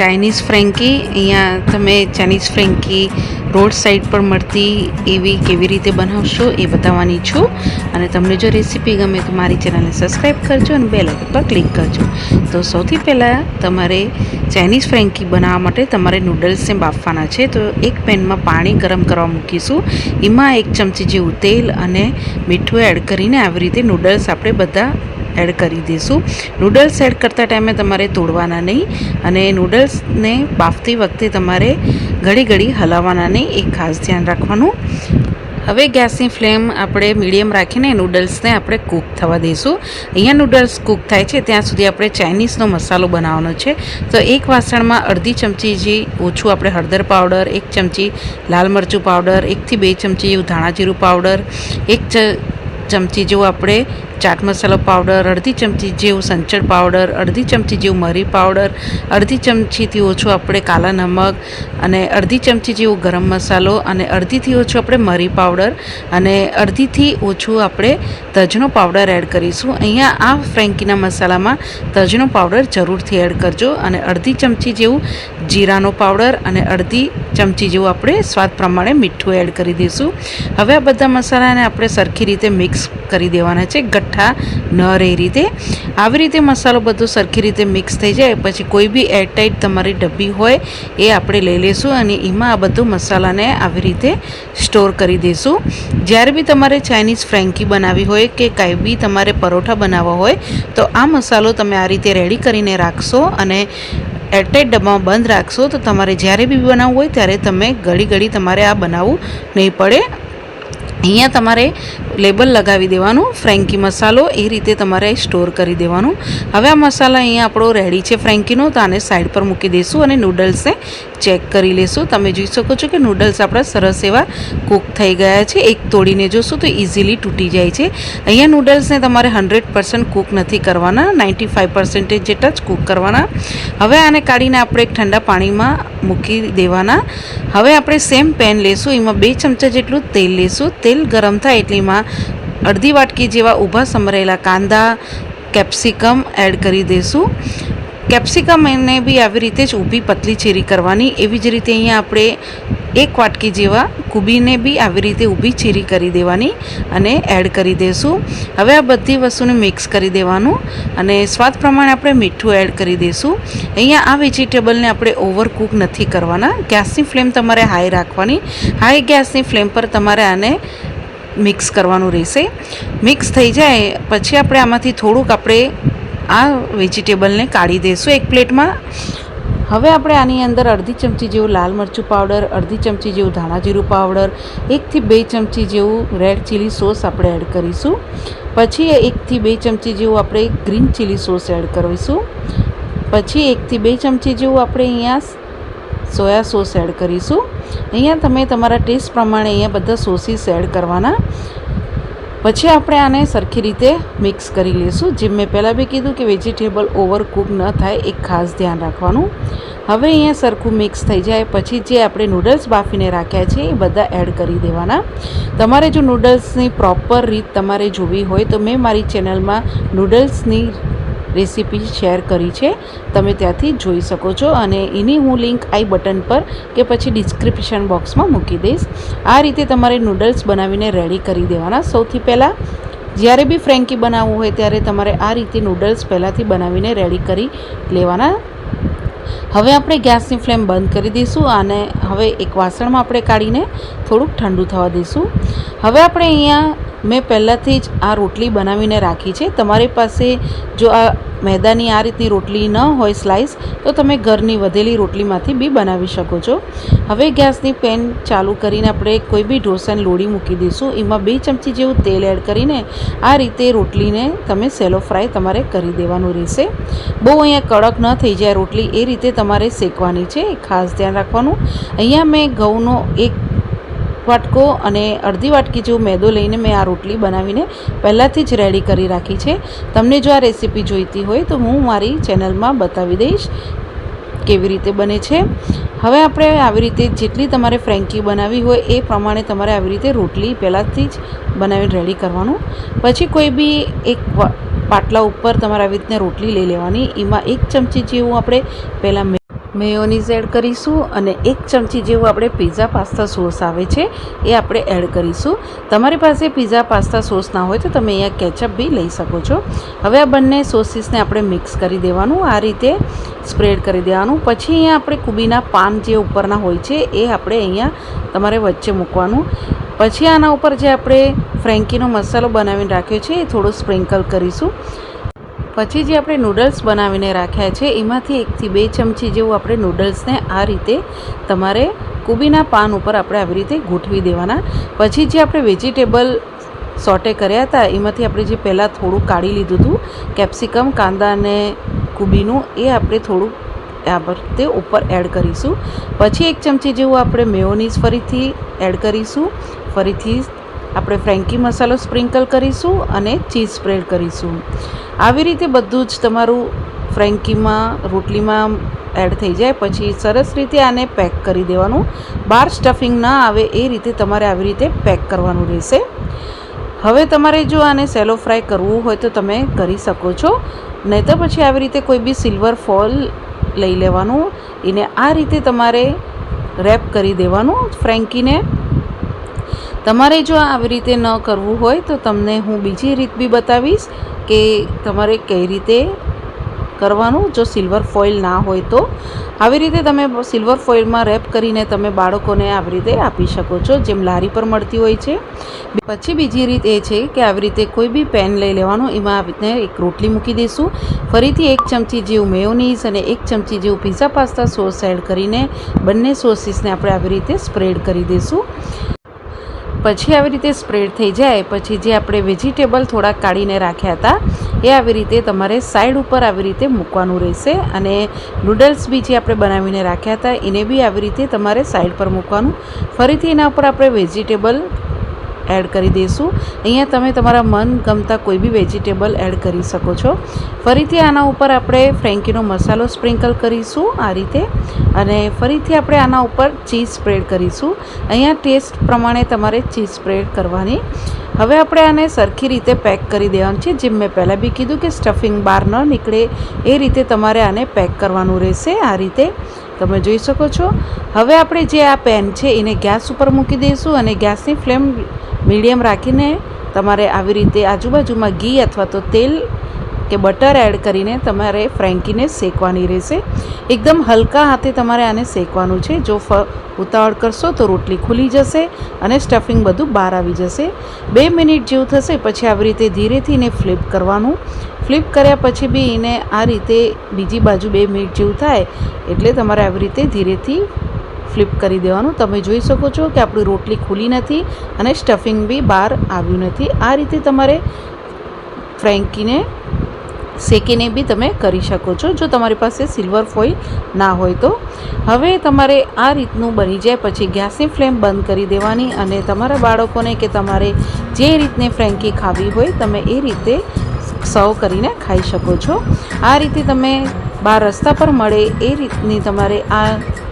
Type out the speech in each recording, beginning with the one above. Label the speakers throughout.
Speaker 1: Chinese frankie અહીંયા તમે Chinese frankie road side પર મળતી એવી કેવી રીતે બનાવશો એ બતાવવાની છું. અને તમને જો રેસીપી ગમે તો મારી ચેનલને સબસ્ક્રાઈબ કરજો અને બે આઇકન પર ક્લિક કરજો. તો સૌથી પહેલાં તમારે ચાઇનીઝ ફ્રેન્કી બનાવવા માટે તમારે નૂડલ્સને બાફવાના છે. તો એક પેનમાં પાણી ગરમ કરવા મૂકીશું. એમાં એક ચમચી જેવું તેલ અને મીઠું એડ કરીને આવી રીતે નૂડલ્સ આપણે બધા એડ કરી દઈશું. નૂડલ્સ એડ કરતા ટાઈમે તમારે તોડવાના નહીં અને નૂડલ્સને બાફતી વખતે તમારે ઘડી ઘડી હલાવવાના નહીં એ ખાસ ધ્યાન રાખવાનું. હવે ગેસની ફ્લેમ આપણે મીડિયમ રાખીને નૂડલ્સને આપણે કૂક થવા દઈશું. અહીંયા નૂડલ્સ કૂક થાય છે, ત્યાં સુધી આપણે ચાઇનીઝનો મસાલો બનાવવાનો છે. તો એક વાસણમાં અડધી ચમચી જે ઓછું આપણે હળદર પાવડર, એક ચમચી લાલ મરચું પાવડર, એકથી બે ચમચી જેવું ધાણા પાવડર, એક ચમચી જેવું આપણે ચાટ મસાલો પાવડર, અડધી ચમચી જેવું સંચળ પાવડર, અડધી ચમચી જેવું મરી પાવડર, અડધી ચમચીથી ઓછું આપણે કાલા નમક અને અડધી ચમચી જેવું ગરમ મસાલો અને અડધીથી ઓછું આપણે મરી પાવડર અને અડધીથી ઓછું આપણે તજનો પાવડર એડ કરીશું. અહીંયા આ ફ્રેન્કીના મસાલામાં તજનો પાવડર જરૂરથી એડ કરજો અને અડધી ચમચી જેવું જીરાનો પાવડર અને અડધી ચમચી જેવું આપણે સ્વાદ પ્રમાણે મીઠું એડ કરી દઈશું. હવે આ બધા મસાલાને આપણે સરખી રીતે મિક્સ કરી દેવાના છે. ગઠ્ઠા ન રહે રીતે. આવી રીતે મસાલો બધો સરખી રીતે મિક્સ થઈ જાય, પછી કોઈ બી એરટાઈટ તમારી ડબ્બી હોય એ આપણે લઈ લઈશું અને એમાં આ બધું મસાલાને આવી રીતે સ્ટોર કરી દઈશું જ્યારે બી તમારે ચાઇનીઝ ફ્રેન્કી બનાવવી હોય કે કાંઈ બી તમારે પરોઠા બનાવવા હોય, તો આ મસાલો તમે આ રીતે રેડી કરીને રાખશો અને એરટાઈટ ડબ્બામાં બંધ રાખશો. તો તમારે જ્યારે બી બનાવવું હોય ત્યારે તમે ઘડી ઘડી તમારે આ બનાવવું નહીં પડે. અહીંયા તમારે લેબલ લગાવી દેવાનું ફ્રેન્કી મસાલો એ રીતે તમારે સ્ટોર કરી દેવાનું. હવે આ મસાલા અહીંયા આપણો રેડી છે ફ્રેન્કીનો તો આને સાઈડ પર મૂકી દઈશું અને નૂડલ્સને ચેક કરી લેશું. તમે જોઈ શકો છો કે નૂડલ્સ આપણા સરસ એવા કૂક થઈ ગયા છે. એક તોડીને જોશું તો ઇઝીલી તૂટી જાય છે. અહીંયા નૂડલ્સને તમારે હંડ્રેડ પર્સન્ટ કૂક નથી કરવાના. નાઇન્ટી ફાઇવ પર્સન્ટેજ જેટલા જ કૂક કરવાના. હવે આને કાઢીને આપણે એક ઠંડા પાણીમાં મૂકી દેવાના. હવે આપણે સેમ પેન લેશું. એમાં બે ચમચા જેટલું તેલ લેશું. તેલ ગરમ થાય એટલે એમાં અડધી વાટકી જેવા ઊભા સમરેલા કાંદા કેપ્સિકમ એડ કરી દઈશું કેપ્સિકમ એને બી આવી રીતે જ ઊભી પતલી ચીરી કરવાની. એવી જ રીતે અહીંયા આપણે એક વાટકી જેવા કુબીને બી આવી રીતે ઊભી ચીરી કરી દેવાની અને એડ કરી દઈશું હવે આ બધી વસ્તુને મિક્સ કરી દેવાનું અને સ્વાદ પ્રમાણે આપણે મીઠું એડ કરી દઈશું અહીંયા આ વેજીટેબલને આપણે ઓવરકૂક નથી કરવાના. ગેસની ફ્લેમ તમારે હાઈ રાખવાની. હાઈ ગેસની ફ્લેમ પર તમારે આને મિક્સ કરવાનું રહેશે. મિક્સ થઈ જાય પછી આપણે આમાંથી થોડુંક આપણે આ વેજીટેબલને કાઢી દઈશું એક પ્લેટમાં. હવે આપણે આની અંદર અડધી ચમચી જેવું લાલ મરચું પાવડર, અડધી ચમચી જેવું ધાણા જીરું પાવડર, એકથી બે ચમચી જેવું રેડ ચીલી સોસ આપણે એડ કરીશું. પછી એકથી બે ચમચી જેવું આપણે ગ્રીન ચીલી સોસ એડ કરીશું. પછી એકથી બે ચમચી જેવું આપણે અહીંયા સોયા સોસ એડ કરીશું. અહીંયા તમે તમારા ટેસ્ટ પ્રમાણે અહીંયા બધા સોસીસ એડ કરવાના. પછી આપણે આને સરખી રીતે મિક્સ કરી લઈશું. જેમ મેં પહેલાં બી કીધું કે વેજીટેબલ ઓવરકૂક ન થાય એ ખાસ ધ્યાન રાખવાનું. હવે અહીંયા સરખું મિક્સ થઈ જાય. પછી જે આપણે નૂડલ્સ બાફીને રાખ્યા છે, એ બધા એડ કરી દેવાના. તમારે જો નૂડલ્સની પ્રોપર રીત તમારે જોવી હોય તો મેં મારી ચેનલમાં નૂડલ્સની રેસીપી શેર કરી છે, તમે ત્યાંથી જોઈ શકો છો અને એની હું લિંક આઈ બટન પર કે પછી ડિસ્ક્રિપ્શન બોક્સમાં મૂકી દઈશ. આ રીતે તમારે નૂડલ્સ બનાવીને રેડી કરી દેવાના. સૌથી પહેલાં, જ્યારે બી ફ્રેન્કી બનાવવું હોય ત્યારે તમારે આ રીતે નૂડલ્સ પહેલાંથી બનાવીને રેડી કરી લેવાના. હવે આપણે ગેસની ફ્લેમ બંધ કરી દઈશું અને હવે એક વાસણમાં આપણે કાઢીને થોડુંક ઠંડુ થવા દઈશું. હવે આપણે અહીંયા મેં પહેલાંથી જ આ રોટલી બનાવીને રાખી છે. તમારી પાસે જો આ મેદાની આ રીતની રોટલી ન હોય સ્લાઇસ તો તમે ઘરની વધેલી રોટલીમાંથી બી બનાવી શકો છો. હવે ગેસની પેન ચાલુ કરીને આપણે કોઈ બી ઢોસાની લોડી મૂકી દઈશું. એમાં બે ચમચી જેવું તેલ એડ કરીને આ રીતે રોટલીને તમે સેલો ફ્રાય તમારે કરી દેવાનું રહેશે. બહુ અહીંયા કડક ન થઈ જાય રોટલી, એ રીતે તમારે શેકવાની છે. ખાસ ધ્યાન રાખવાનું. અહીંયા મેં ઘઉંનો એક વાટકો અને અડધી વાટકી જેવું મેદો લઈને મેં આ રોટલી બનાવીને પહેલાંથી જ રેડી કરી રાખી છે. તમને જો આ રેસીપી જોઈતી હોય તો હું મારી ચેનલમાં બતાવી દઈશ કેવી રીતે બને છે. હવે આપણે આવી રીતે જેટલી તમારે ફ્રેન્કી બનાવવી હોય એ પ્રમાણે તમારે આવી રીતે રોટલી પહેલાંથી જ બનાવીને રેડી કરવાનું. પછી કોઈ બી એક પાટલા ઉપર તમારે આવી રીતના રોટલી લઈ લેવાની. એમાં એક ચમચી જેવું આપણે પહેલાં મેયોનીઝ એડ કરીશું અને એક ચમચી જેવું આપણે પીઝા પાસ્તા સોસ આવે છે, એ આપણે એડ કરીશું. તમારી પાસે પીઝા પાસ્તા સોસ ના હોય તો તમે અહીંયા કેચઅપ બી લઈ શકો છો. હવે આ બંને સોસીસને આપણે મિક્સ કરી દેવાનું, આ રીતે સ્પ્રેડ કરી દેવાનું. પછી અહીંયા આપણે કુબીના પાન જે ઉપરના હોય છે, એ આપણે અહીંયા તમારે વચ્ચે મૂકવાનું. પછી આના ઉપર જે આપણે ફ્રેન્કીનો મસાલો બનાવીને રાખ્યો છે, એ થોડો સ્પ્રિંકલ કરીશું. પછી જે આપણે નૂડલ્સ બનાવીને રાખ્યા છે, એમાંથી એકથી બે ચમચી જેવું આપણે નૂડલ્સને આ રીતે તમારે કુબીના પાન ઉપર આપણે આવી રીતે ગોઠવી દેવાના. પછી જે આપણે વેજીટેબલ સોટે કર્યા હતા, એમાંથી આપણે જે પહેલાં થોડું કાઢી લીધું હતું કેપ્સિકમ કાંદા અને કુબીનું, એ આપણે થોડું આ રીતે ઉપર એડ કરીશું. પછી એક ચમચી જેવું આપણે મેયોનીઝ ફરીથી એડ કરીશું. ફરીથી આપણે ફ્રેન્કી મસાલો સ્પ્રિંકલ કરીશું અને ચીઝ સ્પ્રેડ કરીશું. આવી રીતે બધું જ તમારું ફ્રેન્કીમાં રોટલીમાં એડ થઈ જાય. પછી સરસ રીતે આને પેક કરી દેવાનું. બહાર સ્ટફિંગ ના આવે એ રીતે તમારે આવી રીતે પેક કરવાનું રહેશે. હવે તમારે જો આને સેલો ફ્રાય કરવું હોય તો તમે કરી શકો છો. નહીં તો પછી આવી રીતે કોઈ બી સિલ્વર ફોલ લઈ લેવાનું. એને આ રીતે તમારે રેપ કરી દેવાનું. ફ્રેન્કીને તમારે જો આવી રીતે ન કરવું હોય તો તમને હું બીજી રીત બી બતાવીશ કે તમારે કઈ રીતે કરવાનું જો સિલ્વર ફોઇલ ના હોય તો. આવી રીતે તમે સિલ્વર ફોઇલમાં રેપ કરીને તમે બાળકોને આવી રીતે આપી શકો છો, જેમ લારી પર મળતી હોય છે. પછી બીજી રીત એ છે કે આવી રીતે કોઈ બી પેન લઈ લેવાનું, એમાં આવી રીતે એક રોટલી મૂકી દઈશું ફરીથી એક ચમચી જેવું મેયોનીઝ અને એક ચમચી જેવું પિઝા પાસ્તા સોસ એડ કરીને બંને સોસીસને આપણે આવી રીતે સ્પ્રેડ કરી દઈશું પછી આવી રીતે સ્પ્રેડ થઈ જાય, પછી જે આપણે વેજીટેબલ થોડાક કાઢીને રાખ્યા હતા, એ આવી રીતે તમારે સાઈડ ઉપર આવી રીતે મૂકવાનું રહેશે અને નૂડલ્સ બી જે આપણે બનાવીને રાખ્યા હતા, એને બી આવી રીતે તમારે સાઈડ પર મૂકવાનું. ફરીથી એના ઉપર આપણે વેજીટેબલ એડ કરી દઈશું. અહીંયા તમે તમારા મન ગમતા કોઈ બી વેજીટેબલ એડ કરી શકો છો. ફરીથી આના ઉપર આપણે ફ્રેન્કીનો મસાલો સ્પ્રિંકલ કરીશું આ રીતે. અને ફરીથી આપણે આના ઉપર ચીઝ સ્પ્રેડ કરીશું. અહીંયા ટેસ્ટ પ્રમાણે તમારે ચીઝ સ્પ્રેડ કરવાની. હવે આપણે આને સરખી રીતે પેક કરી દેવાનું છે. જેમ મેં પહેલાં બી કીધું કે સ્ટફિંગ બહાર ન નીકળે, એ રીતે તમારે આને પેક કરવાનું રહેશે આ રીતે. તમે જોઈ શકો છો. હવે આપણે જે આ પેન છે, એને ગેસ ઉપર મૂકી દઈશું અને ગેસની ફ્લેમ મીડિયમ રાખીને તમારે આવી રીતે આજુબાજુમાં ઘી અથવા તો તેલ કે બટર એડ કરીને તમારે ફ્રેન્કીને શેકવાની રહેશે. એકદમ હલકા હાથે તમારે આને શેકવાનું છે. જો ફ, ઉતાવળ કરશો તો રોટલી ખુલી જશે અને સ્ટફિંગ બધું બહાર આવી જશે. બે મિનિટ જેવું થશે, પછી આવી રીતે ધીરેથી એને ફ્લિપ કરવાનું. ફ્લિપ કર્યા પછી બી એને આ રીતે બીજી બાજુ બે મિનિટ જેવું થાય, એટલે તમારે આવી રીતે ધીરેથી ફ્લિપ કરી દેવાનું. તમે જોઈ શકો છો કે આપણી રોટલી ખુલી નથી અને સ્ટફિંગ બી બહાર આવ્યું નથી. આ રીતે તમારે ફ્રેન્કીને શેકીને બી તમે કરી શકો છો. જો તમારી પાસે સિલ્વર ફોઇલ ના હોય તો. હવે તમારે આ રીતનું બની જાય. પછી ગેસની ફ્લેમ બંધ કરી દેવાની અને તમારા બાળકોને કે તમારે જે રીતને ફ્રેન્કી ખાવી હોય, તમે એ રીતે સર્વ કરીને ખાઈ શકો છો. આ રીતે તમે બહાર રસ્તા પર મળે એ રીતની તમારે આ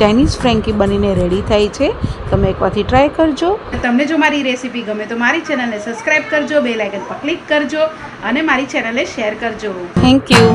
Speaker 1: ચાઇનીઝ ફ્રેન્કી બનીને રેડી થાય છે. તમે એકવારથી ટ્રાય કરજો.
Speaker 2: તમને જો મારી રેસીપી ગમે તો મારી ચેનલને સબસ્ક્રાઈબ કરજો બે લાઇકન પર ક્લિક કરજો અને મારી ચેનલને શેર કરજો.
Speaker 1: Thank you